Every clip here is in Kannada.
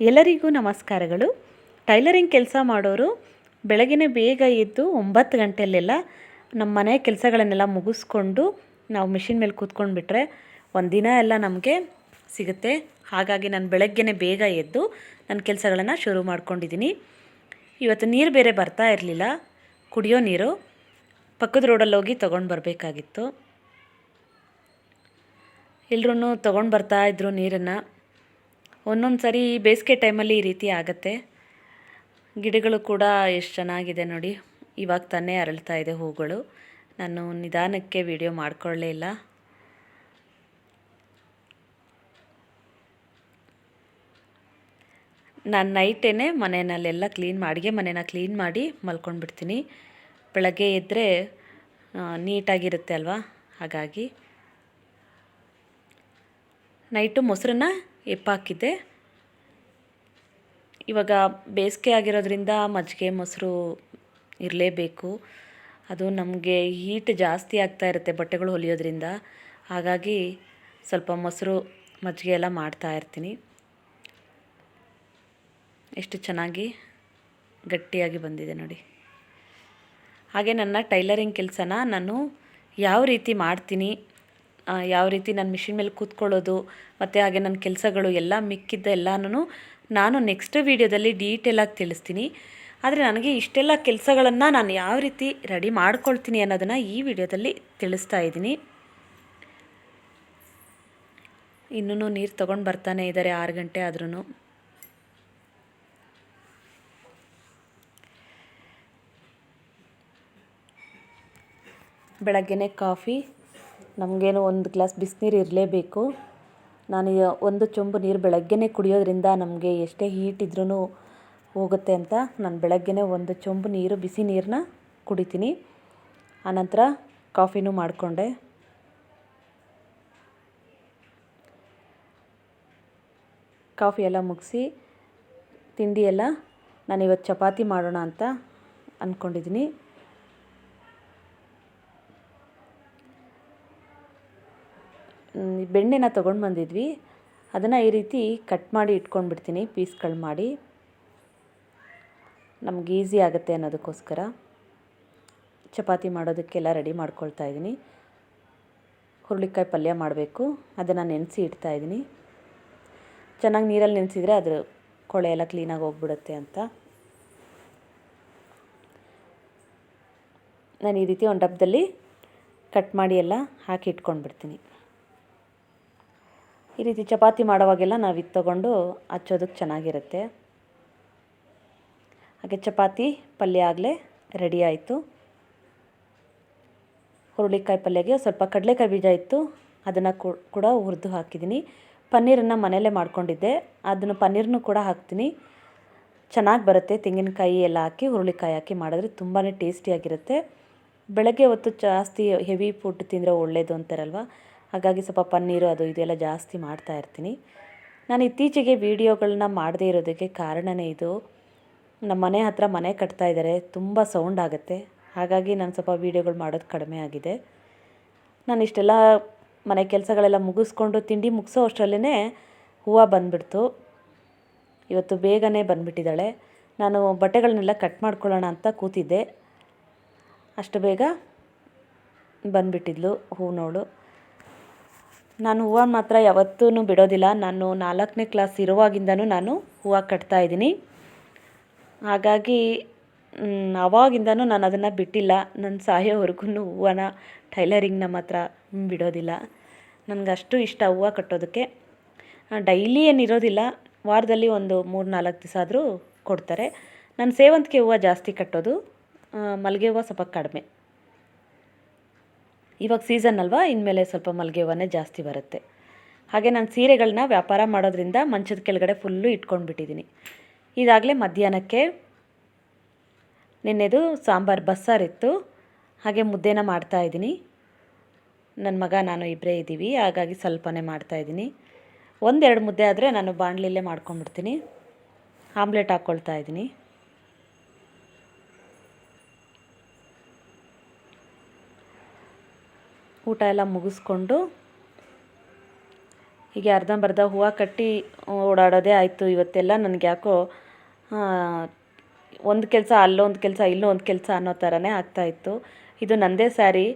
ಎಲ್ಲರಿಗೂ ನಮಸ್ಕಾರಗಳು. ಟೈಲರಿಂಗ್ ಕೆಲಸ ಮಾಡೋರು ಬೆಳಗಿನ ಬೇಗ ಎದ್ದು ಒಂಬತ್ತು ಗಂಟೆಯಲ್ಲೆಲ್ಲ ನಮ್ಮ ಮನೆ ಕೆಲಸಗಳನ್ನೆಲ್ಲ ಮುಗಿಸ್ಕೊಂಡು ನಾವು ಮಿಷಿನ್ ಮೇಲೆ ಕೂತ್ಕೊಂಡು ಬಿಟ್ಟರೆ ದಿನ ಎಲ್ಲ ನಮಗೆ ಸಿಗುತ್ತೆ. ಹಾಗಾಗಿ ನಾನು ಬೆಳಗ್ಗೆನೇ ಬೇಗ ಎದ್ದು ನನ್ನ ಕೆಲಸಗಳನ್ನು ಶುರು ಮಾಡ್ಕೊಂಡಿದ್ದೀನಿ. ಇವತ್ತು ನೀರು ಬೇರೆ ಬರ್ತಾ ಇರಲಿಲ್ಲ. ಕುಡಿಯೋ ನೀರು ಪಕ್ಕದ ರೋಡಲ್ಲಿ ಹೋಗಿ ತೊಗೊಂಡು ಬರಬೇಕಾಗಿತ್ತು. ಎಲ್ಲರೂ ತೊಗೊಂಡು ಬರ್ತಾ ಇದ್ದರು ನೀರನ್ನು. ಒಂದೊಂದು ಸರಿ ಬೇಸಿಗೆ ಟೈಮಲ್ಲಿ ಈ ರೀತಿ ಆಗುತ್ತೆ. ಗಿಡಗಳು ಕೂಡ ಎಷ್ಟು ಚೆನ್ನಾಗಿದೆ ನೋಡಿ. ಇವಾಗ ತಾನೇ ಅರಳ್ತಾ ಇದೆ ಹೂಗಳು. ನಾನು ನಿಧಾನಕ್ಕೆ ವಿಡಿಯೋ ಮಾಡಿಕೊಳ್ಳೇ ಇಲ್ಲ. ನಾನು ನೈಟೇ ಮನೆಯಲ್ಲೆಲ್ಲ ಕ್ಲೀನ್ ಮಾಡಿ ಅಡುಗೆ ಮನೇನ ಕ್ಲೀನ್ ಮಾಡಿ ಮಲ್ಕೊಂಡ್ಬಿಡ್ತೀನಿ. ಬೆಳಗ್ಗೆ ಎದ್ದರೆ ನೀಟಾಗಿರುತ್ತೆ ಅಲ್ವಾ? ಹಾಗಾಗಿ. ನೈಟು ಮೊಸರನ್ನ ಎಪ್ಪಾಕಿದ್ದೆ ಇವಾಗ ಬೇಸಿಗೆ ಆಗಿರೋದ್ರಿಂದ ಮಜ್ಜಿಗೆ ಮೊಸರು ಇರಲೇಬೇಕು. ಅದು ನಮಗೆ ಹೀಟ್ ಜಾಸ್ತಿ ಆಗ್ತಾ ಇರುತ್ತೆ ಬಟ್ಟೆಗಳು ಹೊಲಿಯೋದ್ರಿಂದ. ಹಾಗಾಗಿ ಸ್ವಲ್ಪ ಮೊಸರು, ಮಜ್ಜಿಗೆ ಎಲ್ಲ ಮಾಡ್ತಾ ಇರ್ತೀನಿ. ಎಷ್ಟು ಚೆನ್ನಾಗಿ ಗಟ್ಟಿಯಾಗಿ ಬಂದಿದೆ ನೋಡಿ. ಹಾಗೆ ನನ್ನ ಟೈಲರಿಂಗ್ ಕೆಲಸನ ನಾನು ಯಾವ ರೀತಿ ಮಾಡ್ತೀನಿ ಯಾವ ರೀತಿ ನಾನು ಮಿಷಿನ್ ಮೇಲೆ ಕೂತ್ಕೊಳ್ಳೋದು, ಮತ್ತು ಹಾಗೆ ನನ್ನ ಕೆಲಸಗಳು ಎಲ್ಲ ಮಿಕ್ಕಿದ್ದ ಎಲ್ಲನೂ ನಾನು ನೆಕ್ಸ್ಟ್ ವೀಡಿಯೋದಲ್ಲಿ ಡೀಟೇಲಾಗಿ ತಿಳಿಸ್ತೀನಿ. ಆದರೆ ನನಗೆ ಇಷ್ಟೆಲ್ಲ ಕೆಲಸಗಳನ್ನು ನಾನು ಯಾವ ರೀತಿ ರೆಡಿ ಮಾಡ್ಕೊಳ್ತೀನಿ ಅನ್ನೋದನ್ನು ಈ ವಿಡಿಯೋದಲ್ಲಿ ತಿಳಿಸ್ತಾ ಇದ್ದೀನಿ. ಇನ್ನೂ ನೀರು ತೊಗೊಂಡು ಬರ್ತಾನೆ ಇದ್ದಾರೆ ಆರು ಗಂಟೆ ಆದ್ರೂ ಬೆಳಗ್ಗೆನೇ ಕಾಫಿ ನಮಗೇನು ಒಂದು ಗ್ಲಾಸ್ ಬಿಸಿನೀರು ಇರಲೇಬೇಕು. ನಾನು ಒಂದು ಚೊಂಬು ನೀರು ಬೆಳಗ್ಗೆನೇ ಕುಡಿಯೋದ್ರಿಂದ ನಮಗೆ ಎಷ್ಟೇ ಹೀಟ್ ಇದ್ರೂ ಹೋಗುತ್ತೆ ಅಂತ ನಾನು ಬೆಳಗ್ಗೆನೇ ಒಂದು ಚೊಂಬು ನೀರು, ಬಿಸಿ ನೀರನ್ನ ಕುಡಿತೀನಿ. ಆನಂತರ ಕಾಫಿನೂ ಮಾಡಿಕೊಂಡೆ. ಕಾಫಿ ಎಲ್ಲ ಮುಗಿಸಿ ತಿಂಡಿಯೆಲ್ಲ ನಾನು ನಾನಿವತ್ತು ಚಪಾತಿ ಮಾಡೋಣ ಅಂತ ಅಂದ್ಕೊಂಡಿದ್ದೀನಿ ಬೆಣ್ಣೆನ ತೊಗೊಂಡು ಬಂದಿದ್ವಿ. ಅದನ್ನು ಈ ರೀತಿ ಕಟ್ ಮಾಡಿ ಇಟ್ಕೊಂಡ್ಬಿಡ್ತೀನಿ, ಪೀಸ್ಗಳು ಮಾಡಿ. ನಮ್ಗೆ ಈಸಿ ಆಗುತ್ತೆ ಅನ್ನೋದಕ್ಕೋಸ್ಕರ. ಚಪಾತಿ ಮಾಡೋದಕ್ಕೆಲ್ಲ ರೆಡಿ ಮಾಡ್ಕೊಳ್ತಾ ಇದ್ದೀನಿ ಹುರುಳಿಕಾಯಿ ಪಲ್ಯ ಮಾಡಬೇಕು, ಅದನ್ನು ನೆನೆಸಿ ಇಡ್ತಾ ಇದ್ದೀನಿ ಚೆನ್ನಾಗಿ ನೀರಲ್ಲಿ ನೆನೆಸಿದರೆ ಅದ್ರ ಕೊಳೆ ಎಲ್ಲ ಕ್ಲೀನಾಗಿ ಹೋಗ್ಬಿಡುತ್ತೆ ಅಂತ. ನಾನು ಈ ರೀತಿ ಒಂದು ಡಬ್ಬದಲ್ಲಿ ಕಟ್ ಮಾಡಿ ಎಲ್ಲ ಹಾಕಿ ಇಟ್ಕೊಂಡ್ಬಿಡ್ತೀನಿ. ಈ ರೀತಿ ಚಪಾತಿ ಮಾಡೋವಾಗೆಲ್ಲ ನಾವು ಇದು ತೊಗೊಂಡು ಹಚ್ಚೋದಕ್ಕೆ ಚೆನ್ನಾಗಿರುತ್ತೆ. ಹಾಗೆ ಚಪಾತಿ ಪಲ್ಯ ಆಗಲೇ ರೆಡಿ ಆಯಿತು. ಹುರುಳಿಕಾಯಿ ಪಲ್ಯಗೆ ಸ್ವಲ್ಪ ಕಡಲೆಕಾಯಿ ಬೀಜ ಇತ್ತು, ಅದನ್ನು ಕೂಡ ಹುರಿದು ಹಾಕಿದ್ದೀನಿ ಪನ್ನೀರನ್ನು ಮನೆಯಲ್ಲೇ ಮಾಡ್ಕೊಂಡಿದ್ದೆ, ಅದನ್ನು ಪನ್ನೀರನ್ನು ಕೂಡ ಹಾಕ್ತೀನಿ. ಚೆನ್ನಾಗಿ ಬರುತ್ತೆ, ತೆಂಗಿನಕಾಯಿ ಎಲ್ಲ ಹಾಕಿ, ಹುರುಳಿಕಾಯಿ ಹಾಕಿ ಮಾಡಿದ್ರೆ ತುಂಬಾ ಟೇಸ್ಟಿಯಾಗಿರುತ್ತೆ ಬೆಳಗ್ಗೆ ಹೊತ್ತು ಜಾಸ್ತಿ ಹೆವಿ ಫುಡ್ ತಿಂದರೆ ಒಳ್ಳೆಯದು ಅಂತಾರಲ್ವ? ಹಾಗಾಗಿ ಸ್ವಲ್ಪ ಪನ್ನೀರು ಅದು ಇದೆಲ್ಲ ಜಾಸ್ತಿ ಮಾಡ್ತಾ ಇರ್ತೀನಿ. ನಾನು ಇತ್ತೀಚೆಗೆ ವೀಡಿಯೋಗಳನ್ನ ಮಾಡದೇ ಇರೋದಕ್ಕೆ ಕಾರಣನೇ ಇದು. ನಮ್ಮ ಮನೆ ಹತ್ರ ಮನೆ ಕಟ್ತಾ ಇದ್ದಾರೆ, ತುಂಬ ಸೌಂಡ್ ಆಗುತ್ತೆ. ಹಾಗಾಗಿ ನಾನು ಸ್ವಲ್ಪ ವೀಡಿಯೋಗಳು ಮಾಡೋದು ಕಡಿಮೆ ಆಗಿದೆ. ನಾನು ಇಷ್ಟೆಲ್ಲ ಮನೆ ಕೆಲಸಗಳೆಲ್ಲ ಮುಗಿಸ್ಕೊಂಡು ತಿಂಡಿ ಮುಗಿಸೋ ಅಷ್ಟರಲ್ಲೇ ಹೂವು ಬಂದುಬಿಡ್ತು. ಇವತ್ತು ಬೇಗನೆ ಬಂದುಬಿಟ್ಟಿದ್ದಾಳೆ. ನಾನು ಬಟ್ಟೆಗಳನ್ನೆಲ್ಲ ಕಟ್ ಮಾಡ್ಕೊಳ್ಳೋಣ ಅಂತ ಕೂತಿದ್ದೆ. ಅಷ್ಟು ಬೇಗ ಬಂದುಬಿಟ್ಟಿದ್ಲು ಹೂವಿನವಳು ನಾನು ಹೂವು ಮಾತ್ರ ಯಾವತ್ತೂ ಬಿಡೋದಿಲ್ಲ. ನಾನು ನಾಲ್ಕನೇ ಕ್ಲಾಸ್ ಇರುವಾಗಿಂದನೂ ನಾನು ಹೂವು ಕಟ್ತಾ ಇದ್ದೀನಿ. ಹಾಗಾಗಿ ಅವಾಗಿಂದನೂ ನಾನು ಅದನ್ನು ಬಿಟ್ಟಿಲ್ಲ. ನನ್ನ ಸಾಯೋವರೆಗೂ ಹೂವನ ಟೈಲರಿಂಗ್ನ ಮಾತ್ರ ಬಿಡೋದಿಲ್ಲ. ನನಗಷ್ಟು ಇಷ್ಟ ಹೂವು ಕಟ್ಟೋದಕ್ಕೆ. ಡೈಲಿ ಏನಿರೋದಿಲ್ಲ. ವಾರದಲ್ಲಿ ಒಂದು ಮೂರು ನಾಲ್ಕು ದಿವಸ ಆದರೂ ಕೊಡ್ತಾರೆ. ನಾನು ಸೇವಂತಿಗೆ ಹೂವು ಜಾಸ್ತಿ ಕಟ್ಟೋದು. ಮಲ್ಲಿಗೆ ಹೂವು ಸ್ವಲ್ಪ ಕಡಿಮೆ. ಇವಾಗ ಸೀಸನ್ ಅಲ್ವಾ? ಇನ್ಮೇಲೆ ಸ್ವಲ್ಪ ಮಲ್ಲಿಗೆ ಹೂವನ್ನೇ ಜಾಸ್ತಿ ಬರುತ್ತೆ. ಹಾಗೆ ನಾನು ಸೀರೆಗಳನ್ನ ವ್ಯಾಪಾರ ಮಾಡೋದ್ರಿಂದ ಮಂಚದ ಕೆಳಗಡೆ ಫುಲ್ಲು ಇಟ್ಕೊಂಡು ಬಿಟ್ಟಿದ್ದೀನಿ ಇದಾಗಲೇ ಮಧ್ಯಾಹ್ನಕ್ಕೆ ನಿನ್ನೆದು ಸಾಂಬಾರು ಬಸ್ಸಾರಿತ್ತು ಹಾಗೆ ಮುದ್ದೆನ ಮಾಡ್ತಾಯಿದ್ದೀನಿ ನನ್ನ ಮಗ, ನಾನು ಇಬ್ಬರೇ ಇದ್ದೀವಿ. ಹಾಗಾಗಿ ಸ್ವಲ್ಪನೇ ಮಾಡ್ತಾ ಇದ್ದೀನಿ. ಒಂದೆರಡು ಮುದ್ದೆ ಆದರೆ ನಾನು ಬಾಣಲಿಲ್ಲೇ ಮಾಡ್ಕೊಂಡ್ಬಿಡ್ತೀನಿ. ಆಮ್ಲೆಟ್ ಹಾಕ್ಕೊಳ್ತಾ ಇದ್ದೀನಿ. ಊಟ ಎಲ್ಲ ಮುಗಿಸ್ಕೊಂಡು ಹೀಗೆ ಅರ್ಧಂಬರ್ಧ ಹೂವು ಕಟ್ಟಿ ಓಡಾಡೋದೇ ಆಯಿತು. ಇವತ್ತೆಲ್ಲ ನನಗೆ ಯಾಕೋ ಒಂದು ಕೆಲಸ ಅಲ್ಲೊಂದು ಕೆಲಸ ಇಲ್ಲೊಂದು ಕೆಲಸ ಅನ್ನೋ ಥರನೇ ಆಗ್ತಾಯಿತ್ತು ಇದು ನನ್ನದೇ ಸ್ಯಾರಿ.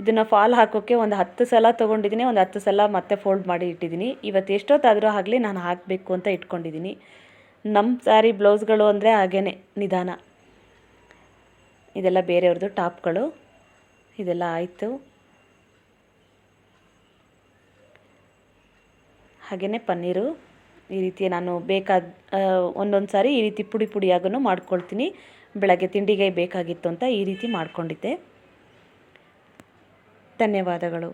ಇದನ್ನು ಫಾಲ್ ಹಾಕೋಕ್ಕೆ ಒಂದು ಹತ್ತು ಸಲ ತೊಗೊಂಡಿದ್ದೀನಿ, ಒಂದು ಹತ್ತು ಸಲ ಮತ್ತೆ ಫೋಲ್ಡ್ ಮಾಡಿ ಇಟ್ಟಿದ್ದೀನಿ. ಇವತ್ತು ಎಷ್ಟೊತ್ತಾದರೂ ಆಗಲಿ ನಾನು ಹಾಕಬೇಕು ಅಂತ ಇಟ್ಕೊಂಡಿದ್ದೀನಿ. ನಮ್ಮ ಸ್ಯಾರಿ ಬ್ಲೌಸ್ಗಳು ಅಂದರೆ ಹಾಗೇ ನಿಧಾನ. ಇದೆಲ್ಲ ಬೇರೆಯವ್ರದ್ದು ಟಾಪ್ಗಳು. ಇದೆಲ್ಲ ಆಯಿತು. ಹಾಗೆಯೇ ಪನ್ನೀರು ಈ ರೀತಿ ನಾನು ಬೇಕಾದ ಒಂದೊಂದು ಸಾರಿ ಈ ರೀತಿ ಪುಡಿ ಪುಡಿಯಾಗೂ ಮಾಡ್ಕೊಳ್ತೀನಿ. ಬೆಳಗ್ಗೆ ತಿಂಡಿಗೆ ಬೇಕಾಗಿತ್ತು ಅಂತ ಈ ರೀತಿ ಮಾಡಿಕೊಂಡಿದ್ದೆ. ಧನ್ಯವಾದಗಳು.